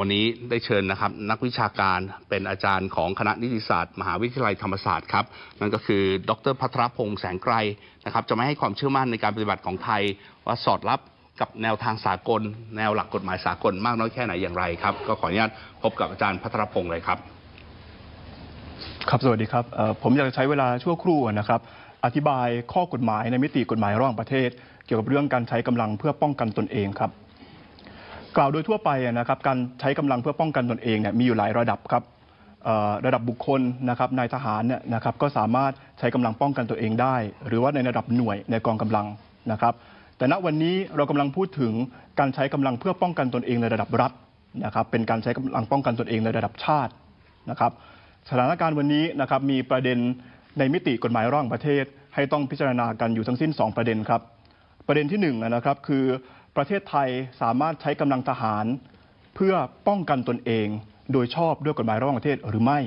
วันนี้ได้เชิญนะครับ นักวิชาการเป็นอาจารย์ของคณะนิติศาสตร์ มหาวิทยาลัยธรรมศาสตร์ครับนั่นก็คือ ดรพัทรพงษ์แสงไกรนะครับจะไม่ให้ความเชื่อมั่นในการปฏิบัติของไทย ว่าสอดรับกับแนวทางสากล แนวหลักกฎหมายสากลมากน้อยแค่ไหนอย่างไรครับ ก็ขออนุญาตพบกับอาจารย์พัทรพงษ์เลยครับ ครับสวัสดีครับผมอยากจะใช้เวลาชั่วครู่นะครับ อธิบายข้อกฎหมายในมิติกฎหมายระหว่างประเทศ เกี่ยวกับเรื่องการใช้กำลังเพื่อป้องกันตนเองครับ กล่าวโดยทั่วไปนะครับการใช้กำลังเพื่อป้องกันตนเองเนี่ยมีอยู่หลายระดับครับระดับบุคคลนะครับนายทหารเนี่ยนะครับก็สามารถใช้กำลังป้องกันตัวเองได้ หรือว่าในระดับหน่วยในกองกำลังนะครับ แต่ณวันนี้เรากำลังพูดถึงการใช้กำลังเพื่อป้องกันตนเองในระดับรัฐนะครับ เป็นการใช้กำลังป้องกันตนเองในระดับชาตินะครับสถานการณ์วันนี้นะครับมีประเด็นในมิติกฎหมายร่างประเทศ ให้ต้องพิจารณากันอยู่ทั้งสิ้น 2 ประเด็นครับ ประเด็นที่1นงนะครับคือ ประเทศไทยสามารถใช้กำลังทหาร เพื่อป้องกันตนเอง โดยชอบด้วยกฎหมายระหว่างประเทศหรือไม่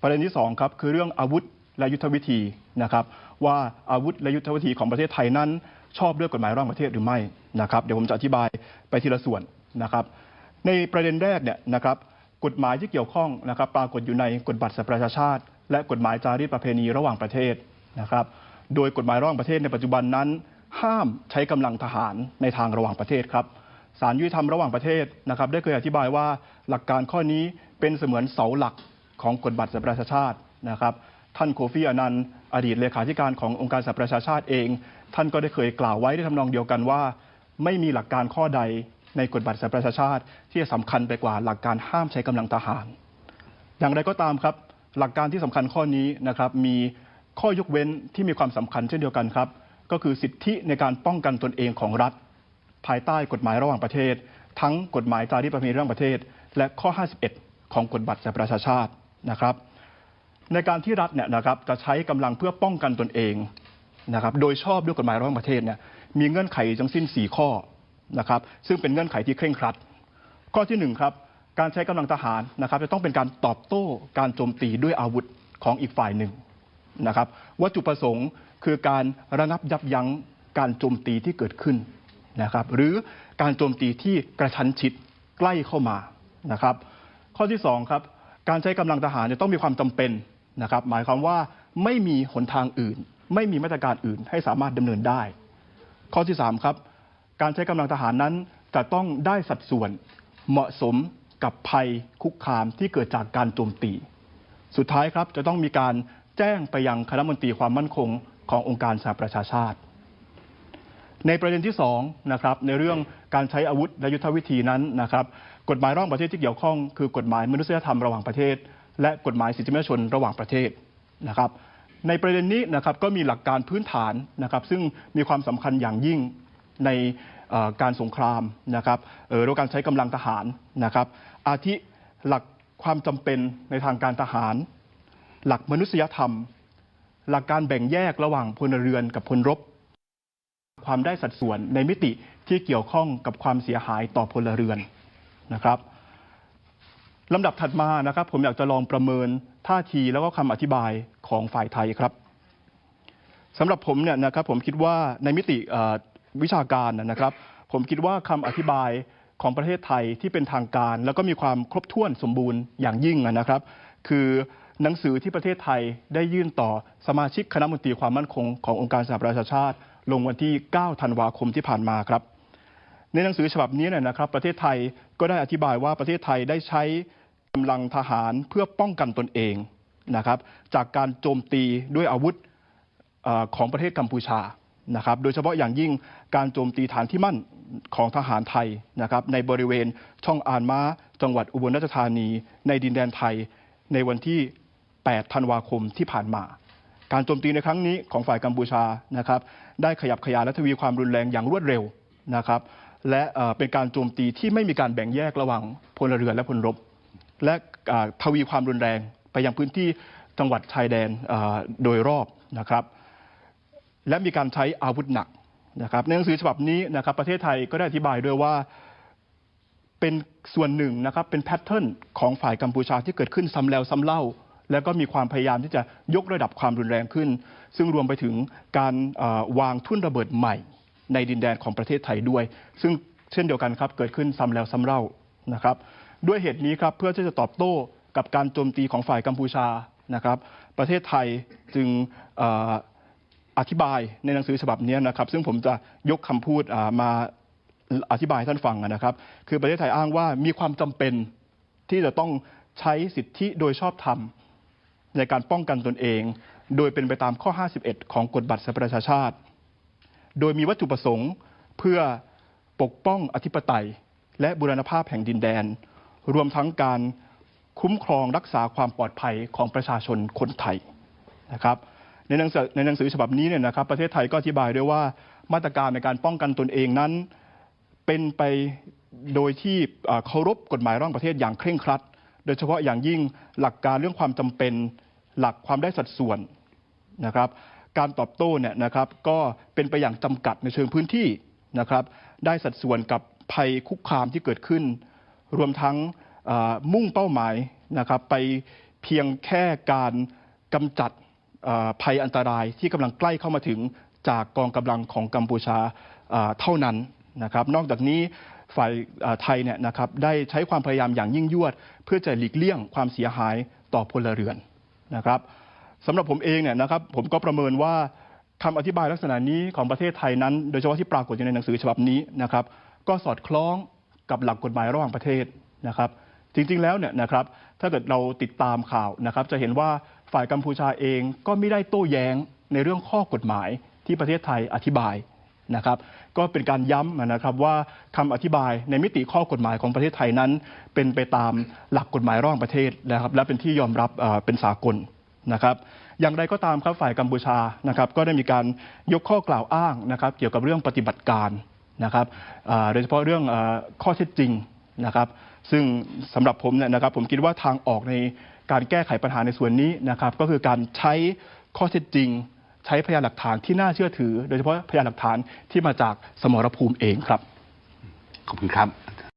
ประเด็นที่2ครับคือเรื่องอาวุธและยุทธวิธีนะครับ ว่าอาวุธและยุทธวิธีของประเทศไทยนั้น ชอบด้วยกฎหมายระหว่างประเทศหรือไม่นะครับ เดี๋ยวผมจะอธิบายไปทีละส่วนนะครับ ในประเด็นแรกเนี่ยนะครับกฎหมายที่เกี่ยวข้องนะครับ ปรากฏอยู่ในกฎบัตรสหประชาชาติ และกฎหมายจารีตประเพณีระหว่างประเทศนะครับ โดยกฎหมายระหว่างประเทศในปัจจุบันนั้น ห้ามใช้กำลังทหารในทางระหว่างประเทศครับศาลยุติธรรมระหว่างประเทศนะครับได้เคยอธิบายว่าหลักการข้อนี้เป็นเสมือนเสาหลักของกฎบัตรสหประชาชาตินะครับ ท่านโคฟีอานันต์อดีตเลขาธิการขององค์การสหประชาชาติเอง ท่านก็ได้เคยกล่าวไว้ในทำนองเดียวกันว่า ไม่มีหลักการข้อใดในกฎบัตรสหประชาชาติ ที่จะสำคัญไปกว่าหลักการห้ามใช้กำลังทหาร อย่างไรก็ตามครับ หลักการที่สำคัญข้อนี้นะครับมีข้อยกเว้นที่มีความสำคัญเช่นเดียวกันครับ ก็คือสิทธิในการป้องกันตนเองของรัฐ ภายใต้กฎหมายระหว่างประเทศ ทั้งกฎหมายจารีประเพณีระหว่างประเทศ และข้อ 51 ของกฎบัตรสหประชาชาตินะครับ ในการที่รัฐเนี่ยนะครับจะใช้กำลังเพื่อป้องกันตนเองนะครับโดยชอบด้วยกฎหมายระหว่างประเทศเนี่ยมีเงื่อนไขทั้งสิ้น 4 ข้อนะครับซึ่งเป็นเงื่อนไขที่เคร่งครัด ข้อที่หนึ่งครับการใช้กำลังทหารนะครับจะต้องเป็นการตอบโต้การโจมตีด้วยอาวุธของอีกฝ่ายหนึ่งนะครับวัตถุประสงค์ คือการระงับยับยั้งการโจมตีที่เกิดขึ้นนะครับหรือการโจมตีที่กระชั้นชิดใกล้เข้ามานะครับข้อที่สองครับการใช้กำลังทหารจะต้องมีความจำเป็นนะครับหมายความว่าไม่มีหนทางอื่น ไม่มีมาตรการอื่นให้สามารถดำเนินได้ ข้อที่สามครับการใช้กำลังทหารนั้นจะต้องได้สัดส่วนเหมาะสมกับภัยคุกคามที่เกิดจากการโจมตี สุดท้ายครับจะต้องมีการแจ้งไปยังคณะมนตรีความมั่นคง ขององค์การสหประชาชาติ ในประเด็นที่2นะครับในเรื่องการใช้อาวุธและยุทธวิธีนั้นนะครับ กฎหมายร่างประเทศที่เกี่ยวข้องคือกฎหมายมนุษยธรรมระหว่างประเทศ และกฎหมายสิทธิมนุษยชนระหว่างประเทศนะครับ ในประเด็นนี้นะครับก็มีหลักการพื้นฐานนะครับ ซึ่งมีความสำคัญอย่างยิ่งในการสงครามนะครับเอ่อหรือการใช้กำลังทหารนะครับ อาทิหลักความจำเป็นในทางการทหาร หลักมนุษยธรรม หลักการแบ่งแยกระหว่างพลเรือนกับพลรบ ความได้สัดส่วนในมิติที่เกี่ยวข้องกับความเสียหายต่อพลเรือนนะครับลำดับถัดมานะครับ ผมอยากจะลองประเมินท่าทีแล้วก็คำอธิบายของฝ่ายไทยครับสำหรับผมเนี่ยนะครับผมคิดว่าในมิติวิชาการนะครับ ผมคิดว่าคำอธิบายของประเทศไทยที่เป็นทางการ แล้วก็มีความครบถ้วนสมบูรณ์อย่างยิ่งนะครับ คือ หนังสือที่ประเทศไทยได้ยื่นต่อสมาชิกคณะมนตรีความมั่นคงขององค์การสหประชาชาติ ลงวันที่ 9 ธันวาคมที่ผ่านมาครับ ในหนังสือฉบับนี้เนี่ยนะครับ ประเทศไทยก็ได้อธิบายว่าประเทศไทยได้ใช้กำลังทหารเพื่อป้องกันตนเองนะครับจากการโจมตีด้วยอาวุธอของประเทศกัมพูชานะครับโดยเฉพาะอย่างยิ่งการโจมตีฐานที่มั่นของทหารไทยนะครับในบริเวณช่องอานมาจังหวัดอุบลราชธานี ในดินแดนไทยในวันที่ 8 ธันวาคมที่ผ่านมา การโจมตีในครั้งนี้ของฝ่ายกัมพูชานะครับได้ขยับขยายและทวีความรุนแรงอย่างรวดเร็วนะครับและเป็นการโจมตีที่ไม่มีการแบ่งแยกระหว่างพลเรือนและพลรบ และทวีความรุนแรงไปยังพื้นที่จังหวัดชายแดนโดยรอบนะครับ และมีการใช้อาวุธหนักนะครับในหนังสือฉบับนี้นะครับประเทศไทยก็ได้อธิบายด้วยว่าเป็นส่วนหนึ่งนะครับเป็นแพทเทิร์นของฝ่ายกัมพูชาที่เกิดขึ้นซ้ำแล้วซ้ำเล่า แล้วก็มีความพยายามที่จะยกระดับความรุนแรงขึ้น ซึ่งรวมไปถึงการวางทุ่นระเบิดใหม่ ในดินแดนของประเทศไทยด้วย ซึ่งเช่นเดียวกันครับเกิดขึ้นซ้ำแล้วซ้ำเล่านะครับด้วยเหตุนี้ครับเพื่อที่จะตอบโต้กับการโจมตีของฝ่ายกัมพูชานะครับ ประเทศไทยจึงอธิบายในหนังสือฉบับนี้นะครับ ซึ่งผมจะยกคำพูดมาอธิบายท่านฟังนะครับ คือประเทศไทยอ้างว่ามีความจำเป็นที่จะต้องใช้สิทธิโดยชอบธรรม ในการป้องกันตนเอง โดยเป็นไปตามข้อ 51 ของกฎบัตรสหประชาชาติ โดยมีวัตถุประสงค์เพื่อปกป้องอธิปไตย และบูรณภาพแห่งดินแดน รวมทั้งการคุ้มครองรักษาความปลอดภัยของประชาชนคนไทยนะครับในหนังสือในหนังสือฉบับนี้เนี่ยนะครับประเทศไทยก็อธิบายด้วยว่ามาตรการในการป้องกันตนเองนั้น เป็นไปโดยที่เคารพกฎหมายร่างประเทศอย่างเคร่งครัด โดยเฉพาะอย่างยิ่งหลักการเรื่องความจำเป็น หลักความได้สัดส่วนนะครับการตอบโต้เนี่ยนะครับก็เป็นไปอย่างจำกัดในเชิงพื้นที่นะครับได้สัดส่วนกับภัยคุกคามที่เกิดขึ้น รวมทั้งมุ่งเป้าหมายนะครับไปเพียงแค่การกำจัดภัยอันตรายที่กำลังใกล้เข้ามาถึงจากกองกำลังของกัมพูชาเท่านั้นนะครับ นอกจากนี้ฝ่ายไทยเนี่ยนะครับได้ใช้ความพยายามอย่างยิ่งยวด เพื่อจะหลีกเลี่ยงความเสียหายต่อพลเรือน นะครับสำหรับผมเองเนี่ยนะครับผมก็ประเมินว่าคำอธิบายลักษณะนี้ของประเทศไทยนั้น โดยเฉพาะที่ปรากฏอยู่ในหนังสือฉบับนี้นะครับ ก็สอดคล้องกับหลักกฎหมายระหว่างประเทศนะครับ จริงๆแล้วเนี่ยนะครับ ถ้าเกิดเราติดตามข่าวนะครับ จะเห็นว่าฝ่ายกัมพูชาเองก็ไม่ได้โต้แย้งในเรื่องข้อกฎหมายที่ประเทศไทยอธิบาย นะครับก็เป็นการย้ำนะครับว่าคำอธิบายในมิติข้อกฎหมายของประเทศไทยนั้น เป็นไปตามหลักกฎหมายร่างประเทศนะครับและเป็นที่ยอมรับเป็นสากลนะครับอย่างไรก็ตามครับฝ่ายกัมพูชานะครับก็ได้มีการยกข้อกล่าวอ้างนะครับเกี่ยวกับเรื่องปฏิบัติการนะครับโดยเฉพาะเรื่องอข้อเท็จจริงนะครับซึ่งสำหรับผมเนี่ยนะครับผมคิดว่าทางออกในการแก้ไขปัญหาในส่วนนี้นะครับก็คือการใช้ข้อเท็จจริง ใช้พยานหลักฐานที่น่าเชื่อถือ โดยเฉพาะพยานหลักฐานที่มาจากสมรภูมิเองครับ ขอบคุณครับ